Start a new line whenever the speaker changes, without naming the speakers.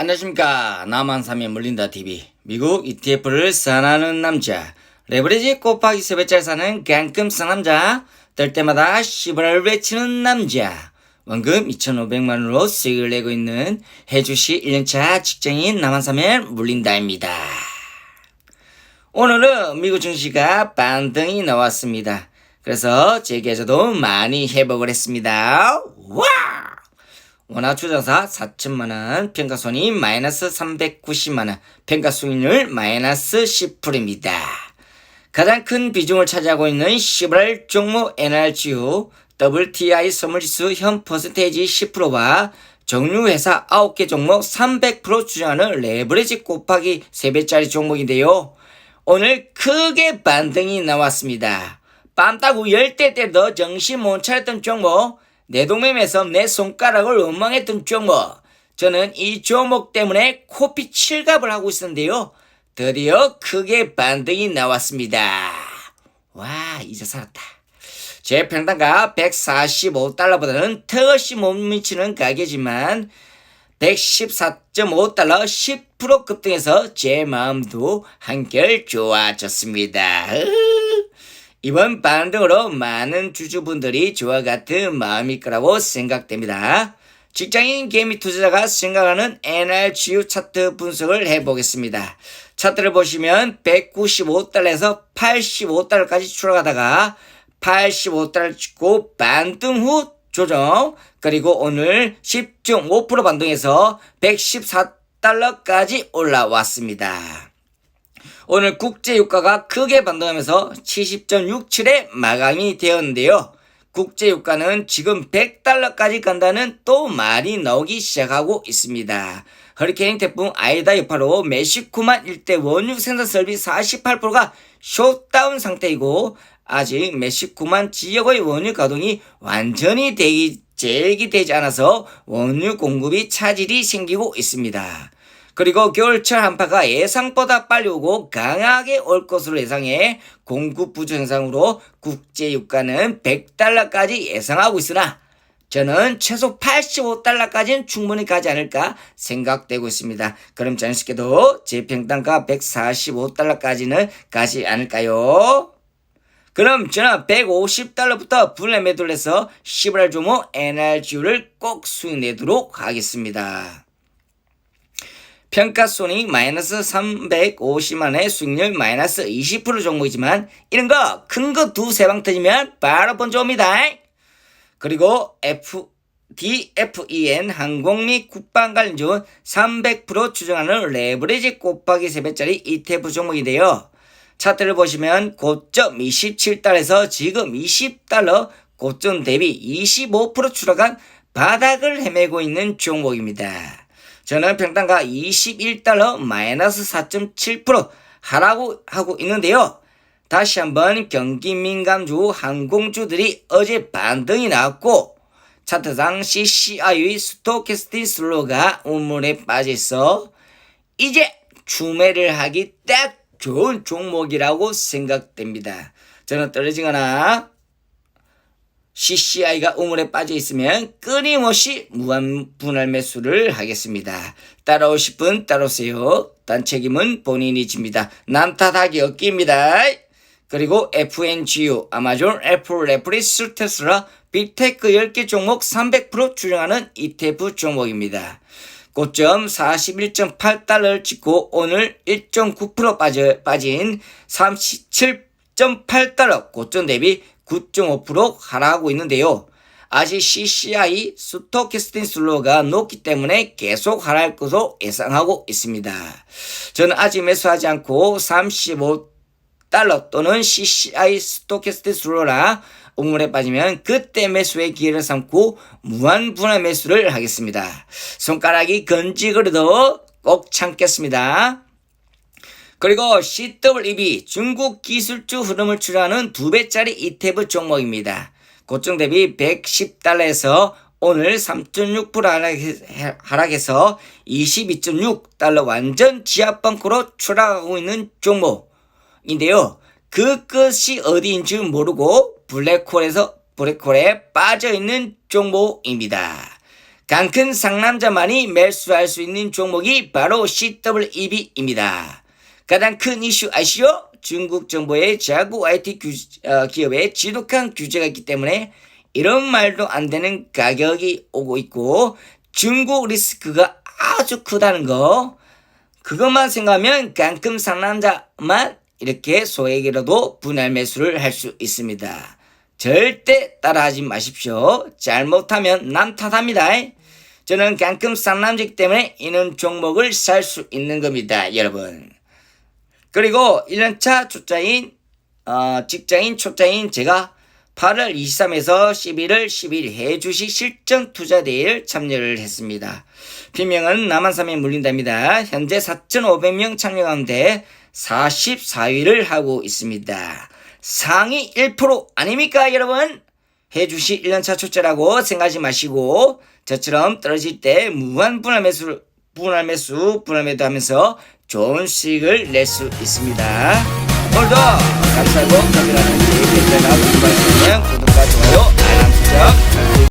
안녕하십니까. 사면 물린다 TV. 미국 ETF를 사랑하는 남자. 레버리지 곱하기 세배짜리 사는 깡끔 상남자. 뜰 때마다 시벌을 외치는 남자. 원금 2,500만원으로 수익을 내고 있는 해주시 1년차 직장인 사면 물린다입니다. 오늘은 미국 증시가 반등이 나왔습니다. 그래서 제 계좌도 많이 회복을 했습니다. 와! 원화 투자사 4천만원, 평가손이 마이너스 390만원, 평가수익률 마이너스 10%입니다. 가장 큰 비중을 차지하고 있는 시브랄 종목 NRGU, WTI 선물지수 현 퍼센테이지 10%와 정유회사 9개 종목 300% 주장하는 레버리지 곱하기 3배짜리 종목인데요. 오늘 크게 반등이 나왔습니다. 빰 따고 열대 때도 정신 못 차렸던 종목, 내 동맹에서 내 손가락을 원망했던 종목. 저는 이 종목 때문에 코피 칠갑을 하고 있었는데요. 드디어 크게 반등이 나왔습니다. 와, 이제 살았다. 제 평단가 145달러보다는 턱없이 못 미치는 가격이지만 114.5달러 10% 급등해서 제 마음도 한결 좋아졌습니다. 이번 반등으로 많은 주주분들이 저와 같은 마음일 거라고 생각됩니다. 직장인 개미 투자자가 생각하는 NRGU 차트 분석을 해보겠습니다. 차트를 보시면 195달러에서 85달러까지 추락하다가 85달러 찍고 반등 후 조정 그리고 오늘 10.5% 반등해서 114달러까지 올라왔습니다. 오늘 국제유가가 크게 반등하면서 70.67에 마감이 되었는데요. 국제유가는 지금 100달러까지 간다는 또 말이 나오기 시작하고 있습니다. 허리케인 태풍 아이다 여파로 멕시코만 일대 원유 생산 설비 48%가 셧다운 상태이고 아직 멕시코만 지역의 원유 가동이 완전히 되기 재개되지 않아서 원유 공급이 차질이 생기고 있습니다. 그리고 겨울철 한파가 예상보다 빨리 오고 강하게 올 것으로 예상해 공급 부족 현상으로 국제 유가는 100달러까지 예상하고 있으나 저는 최소 85달러까지는 충분히 가지 않을까 생각되고 있습니다. 그럼 자연스럽게도 제 평단가 145달러까지는 가지 않을까요? 그럼 저는 150달러부터 분해 매도를 해서 10월 조모 NRGU를 꼭 수익 내도록 하겠습니다. 평가손익 마이너스 350만의 수익률 마이너스 20% 종목이지만 이런 거 큰 거 두 세 방 터지면 바로 번져 옵니다. 그리고 F, DFEN 항공 및 국방 관련주 300% 추정하는 레버리지 곱하기 3배짜리 ETF 종목인데요. 차트를 보시면 고점 27달러에서 지금 20달러 고점 대비 25% 추락한 바닥을 헤매고 있는 종목입니다. 저는 평단가 21달러 마이너스 4.7% 하라고 하고 있는데요. 다시 한번 경기 민감주 항공주들이 어제 반등이 나왔고 차트상 CCI의 스토캐스틱 슬로가 우물에 빠져 있어 이제 주매를 하기 딱 좋은 종목이라고 생각됩니다. 저는 떨어지거나 CCI가 우물에 빠져 있으면 끊임없이 무한 분할 매수를 하겠습니다. 따라오실 분 따라오세요. 단 책임은 본인이 집니다. 남 탓하기 없기입니다. 그리고 FNGU, 아마존, 애플, 레프리스, 테슬라, 빅테크 10개 종목 300% 추정하는 ETF 종목입니다. 고점 41.8달러를 찍고 오늘 1.9% 빠져, 빠진 37.8달러 고점 대비 9.5% 하락하고 있는데요. 아직 CCI 스토캐스팅 슬로가 높기 때문에 계속 하락할 것으로 예상하고 있습니다. 저는 아직 매수하지 않고 35달러 또는 CCI 스토캐스팅 슬로라 우물에 빠지면 그때 매수의 기회를 삼고 무한 분할 매수를 하겠습니다. 손가락이 건지그려도 꼭 참겠습니다. 그리고 CWB 중국 기술주 흐름을 추구하는 두 배짜리 ETF 종목입니다. 고점 대비 110달러에서 오늘 3.6% 하락해서 22.6달러 완전 지하방크로 추락하고 있는 종목인데요. 그 끝이 어디인지 모르고 블랙홀에서 블랙홀에 빠져 있는 종목입니다. 강큰 상남자만이 매수할 수 있는 종목이 바로 CWEB입니다. 가장 큰 이슈 아시오? 중국 정부의 자국 IT 규, 어, 기업에 지독한 규제가 있기 때문에 이런 말도 안 되는 가격이 오고 있고 중국 리스크가 아주 크다는 거 그것만 생각하면 깡금 상남자만 이렇게 소액이라도 분할 매수를 할 수 있습니다. 절대 따라하지 마십시오. 잘못하면 남 탓합니다. 저는 깡금 쌍남자이기 때문에 이런 종목을 살 수 있는 겁니다, 여러분. 그리고 1년차 초짜인 어, 직장인 초짜인 제가 8월 23에서 11월 10일 해주식 실전 투자 대회를 참여를 했습니다. 비명은 남한삼에 물린답니다. 현재 4,500명 참여 가운데 44위를 하고 있습니다. 상위 1% 아닙니까, 여러분? 해주시 1년차 초짜라고 생각하지 마시고 저처럼 떨어질 때 무한 분할 매수 분할 매수 분할 매도 하면서 좋은 수익을 낼 수 있습니다. 오늘도 감사하고 감사하는 얘기를 나눠주시면 구독과 좋아요 알람 설정